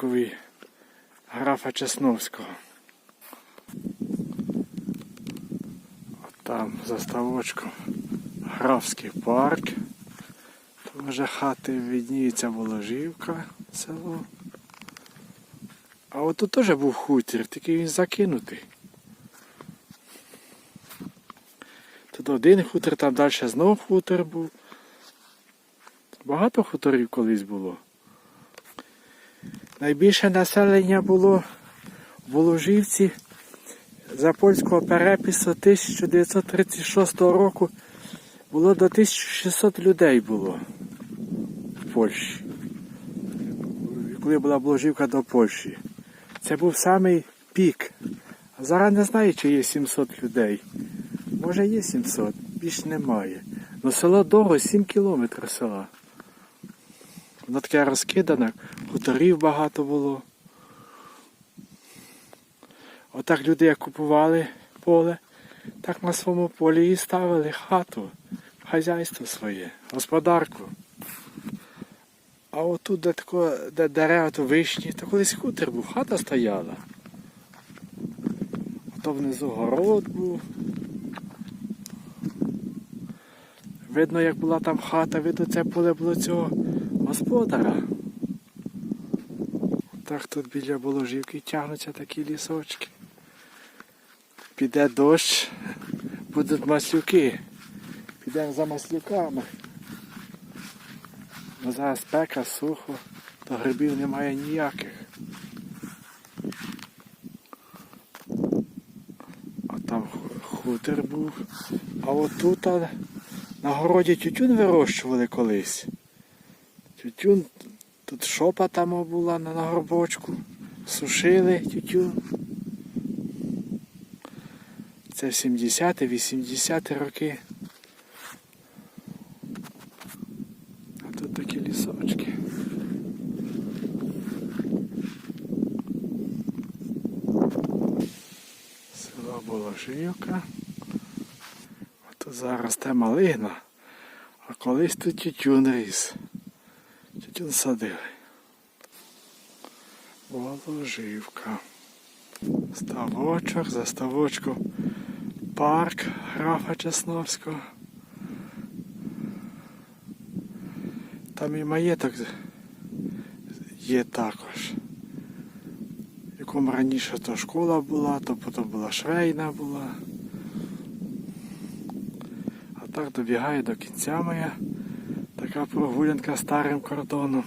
парковий графа Чесновського. От там за ставочком графський парк. Там вже хати видніється Воложівка, село. А от тут теж був хутір, тільки він закинутий. Тут один хутір, там далі знов хутір був. Багато хуторів колись було. Найбільше населення було в Воложівці за польського перепису 1936 року було до 1600 людей було в Польщі. Коли була Воложівка до Польщі. Це був самий пік. А зараз не знаю, чи є 700 людей. Може є 700, більш немає. Ну село довго, 7 кілометрів села. Воно таке розкидане, хуторів багато було. Отак люди як купували поле, так на своєму полі і ставили хату, хазяйство своє, господарку. А отут, де, тако, де дерева, то вишні, то колись хутір був, хата стояла. Ото внизу город був. Видно, як була там хата, видно, це поле було цього господара. Так тут біля Боложівки тягнуться такі лісочки. Піде дощ, будуть маслюки. Підемо за маслюками. Ну зараз спека, сухо, то грибів немає ніяких. А там ху- хутір був. А отут на городі тютюн вирощували колись. Тютюн, тут шопа там була на горбочку. Сушили тютюн. Це 70-80 роки. А тут такі лісочки. Село Боложівка. А тут зараз те малина. А колись тут тютюн ріс. Тютюн садили. Воложівка. Ставочок, за ставочком парк графа Чесновського. Там і маєток є також. Якому раніше то школа була, то потім була швейна була. А так добігає до кінця моя така прогулянка старим кордоном.